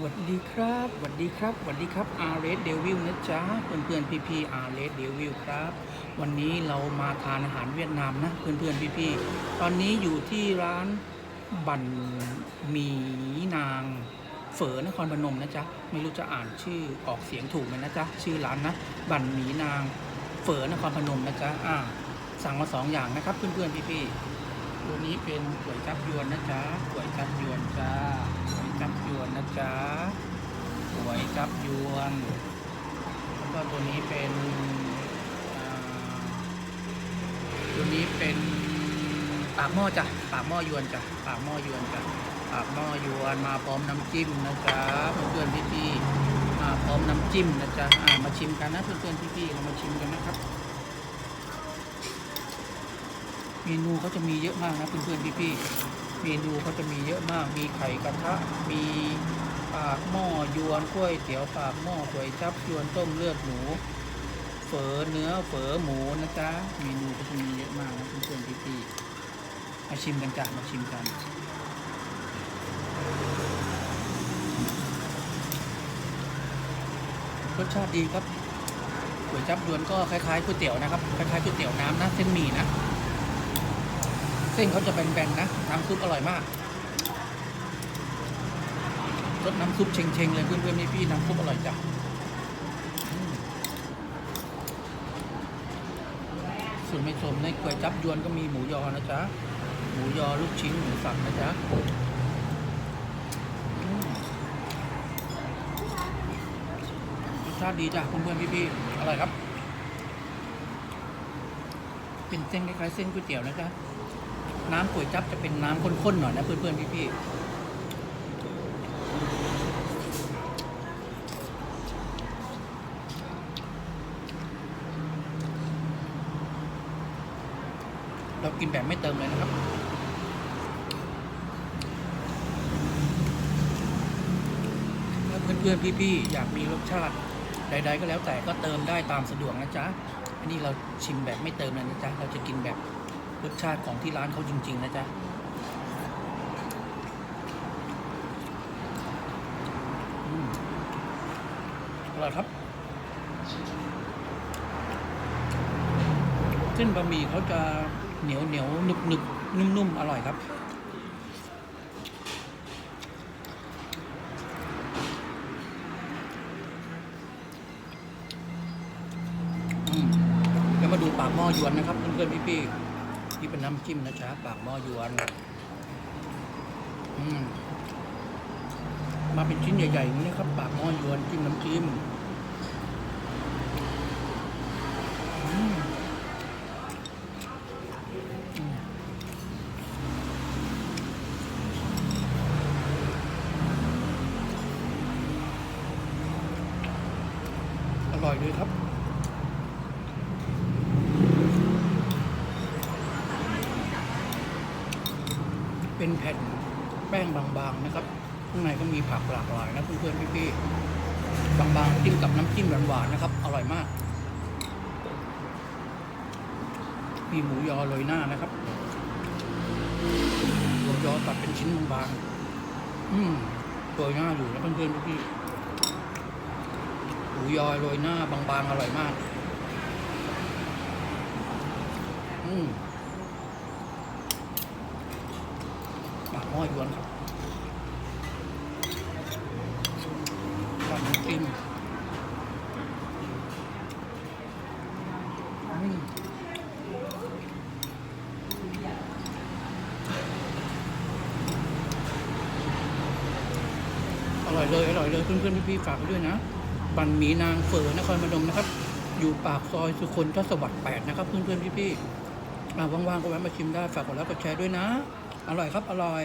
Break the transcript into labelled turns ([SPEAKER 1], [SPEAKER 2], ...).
[SPEAKER 1] สวัสดีครับสวัสดีครับสวัสดีครับอาร์เรสเดวิลนะจ๊ะเพื่อนเพื่อนพี่พี่อาร์เรสเดวิลครับ วันนี้เรามาทานอาหารเวียดนามนะเพื่อนเพื่อนพี่พี่ตอนนี้อยู่ที่ร้านบันหมีนางเฝอนครพนมนะจ๊ะไม่รู้จะอ่านชื่อออกเสียงถูกไหมนะจ๊ะชื่อร้านนะบันหมีนางเฝอนครพนมนะจ๊ะอ่าสั่งมาสองอย่างนะครับเพื่อนเพื่อนพี่พี่ เป็นก๋วยจับยวนนะจ๊ะก๋วยจับยวนจ้าก๋วยจับยวนนะจ๊ะก๋วยจับยวนแล้วก็ตัวนี้เป็นตัวนี้เป็นปากหม้อจ้ะปากหม้อยวนจ้ะปากหม้อยวนจ้ะปากหม้อยวนมาพร้อมน้ำจิ้มนะจ๊ะเพื่อนๆพี่ๆมาพร้อมน้ำจิ้มนะจ๊ะมาชิมกันนะเพื่อนๆพี่ๆเรามาชิมกันนะครับ เมนูเขาจะมีเยอะมากนะเพื่อนๆพี่ๆเมนูเขาจะมีเยอะมาก มีไข่กระทะ มีปากหม้อยวนกล้วยเตี๋ยวปากหม้อก๋วยจับยวนต้มเลือดหมูเฝอเนื้อเฝอหมูนะจ๊ะเมนูก็จะมีเยอะมากนะเพื่อนๆพี่ๆมาชิมกันจ้ะมาชิมกันรสชาติดีครับก๋วยจับยวนก็คล้ายๆก๋วยเตี๋ยวนะครับ คล้ายๆก๋วยเตี๋ยวน้ำนะเส้นหมี่นะ ส้นเขาจะแบนๆนะน้ำซุปอร่อยมากรสน้ำซุปเชงๆเลยเพื่อนๆพี่ๆน้ำซุปอร่อยจ้ะอืมส่วนไม่สมในก๋วยจับยวนก็มีหมูยอนะจ๊ะ หมูยอลูกชิ้นหมูสับนะจ๊ะรสชาติดีจ้ะเพื่อนๆพี่ๆอร่อยครับ เป็นเส้นคล้ายๆเส้นก๋วยเตี๋ยวนะจ๊ะ น้ำก๋วยจับจะเป็นน้ำข้นๆหน่อยนะเพื่อนๆพี่ๆ เรากินแบบไม่เติมเลยนะครับถ้าเพื่อนๆพี่ๆอยากมีรสชาติใดๆก็แล้วแต่ก็เติมได้ตามสะดวกนะจ๊ะ อันนี้เราชิมแบบไม่เติมเลยนะจ๊ะ เราจะกินแบบ รสชาติของที่ร้านเขาจริง ๆ นะจ๊ะอร่อยครับ เส้นบะหมี่เขาจะเหนียวเหนียวหนึบหนึบนุ่มนุ่มๆอร่อยครับเดี๋ยวมาดูปากหม้อยวนนะครับเพื่อนๆพี่ๆ ที่เป็นน้ำจิ้มนะจ๊ะปากหม้อยวนอืมมาเป็นชิ้นใหญ่ๆอย่างนี้ครับ ปากหม้อยวนจิ้มน้ำจิ้มอร่อยเลยครับ เป็นแผ่นแป้งบางๆนะครับ ข้างในก็มีผักหลากหลายนะเพื่อนๆพี่ๆบางๆจิ้มกับน้ำจิ้มหวานๆนะครับ อร่อยมาก มีหมูยอโรยหน้านะครับหมูยอตัดเป็นชิ้นบางๆอืมโรยหน้าอยู่นะเพื่อนๆพี่ๆหมูยอโรยหน้าบางๆอร่อยมาก อืม ปาก ห้อยวนครับปากน้ำจิ้มอร่อยเลยอร่อยเลยเพื่อนๆพี่ๆฝากไว้ด้วยนะบันหมีนางเฝอนครพนมนะครับ อยู่ปากซอยสุคนทศวรรษแปดนะครับ เพื่อนๆพี่ๆอ่าว่างๆก็แวะมาชิมได้ฝากกดไลค์กดแชร์ด้วยนะ อร่อยครับ อร่อย